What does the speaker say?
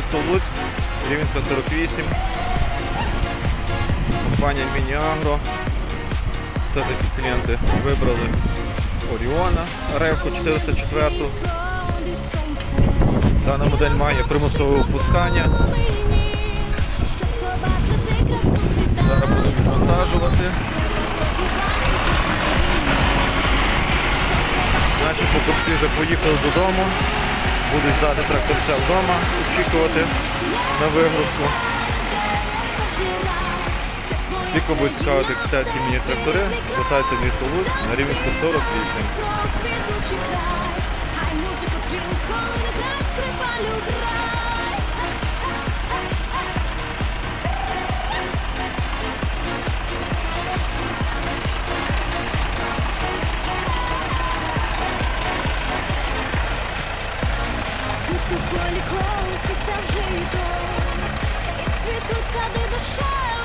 місто Луцьк, Рівненська 48. Компанія Мініагро. Все-таки клієнти вибрали Оріона Ревку 404. Дана модель має примусове опускання. Зараз буду відвантажувати. Наші покупці вже поїхали додому. Будуть ждати тракторця вдома, очікувати на вигрузку. Всі, кого будуть цікавити китайські міні-трактори, звертаються в місто Луцьк на Рівненську 48. Хай у полі колеситься жито, і цвітуть сади доща